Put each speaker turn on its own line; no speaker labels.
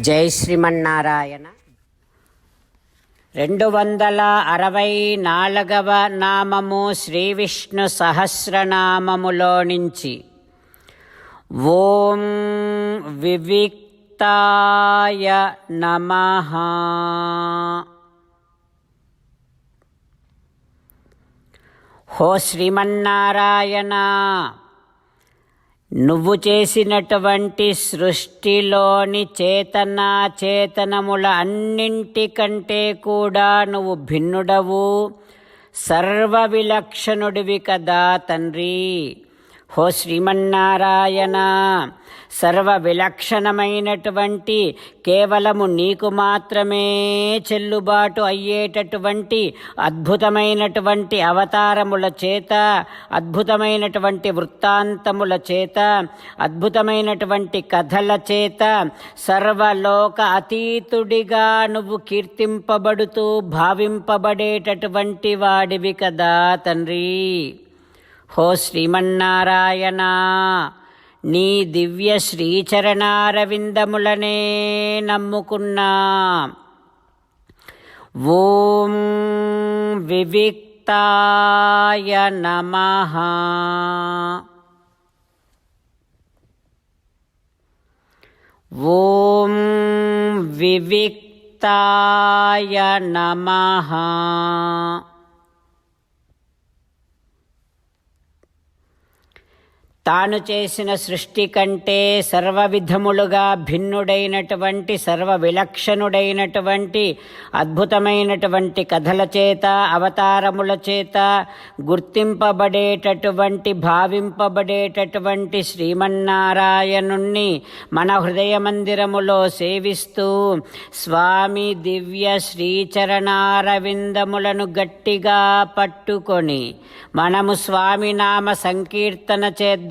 జై శ్రీమన్నారాయణ. రెండు వందల అరవై నాలుగవ నామము శ్రీ విష్ణు సహస్రనామములో నుంచి ఓం వివిక్తాయ నమ. హో శ్రీమన్నారాయణ. నువ్వు చేసినటువంటి సృష్టిలోని చేతనా చేతనముల అన్నింటికంటే కూడా నువ్వు భిన్నుడవు. సర్వ విలక్షణుడివి కదా తండ్రి. హో శ్రీమన్నారాయణ సర్వ విలక్షణమైనటువంటి కేవలము నీకు మాత్రమే చెల్లుబాటు అయ్యేటటువంటి అద్భుతమైనటువంటి అవతారముల చేత అద్భుతమైనటువంటి వృత్తాంతముల చేత అద్భుతమైనటువంటి కథల చేత సర్వలోక అతీతుడిగా నువ్వు కీర్తింపబడుతూ భావింపబడేటటువంటి వాడివి కదా తండ్రి. హో శ్రీమన్నారాయణ నీ దివ్య శ్రీచరణారవిందములనే నమ్ముకున్నా. ఓం వివిక్తాయ నమ. ఓం వివిక్తాయ నమ. తాను చేసిన సృష్టి కంటే సర్వ విధములుగా భిన్నుడైనటువంటి సర్వ విలక్షణుడైనటువంటి అద్భుతమైనటువంటి కథల చేత అవతారముల చేత గుర్తింపబడేటటువంటి భావింపబడేటటువంటి శ్రీమన్నారాయణుణ్ణి మన హృదయ మందిరములో సేవిస్తూ స్వామి దివ్య శ్రీచరణారవిందములను గట్టిగా పట్టుకొని మనము స్వామి నామ సంకీర్తన చేద్దాం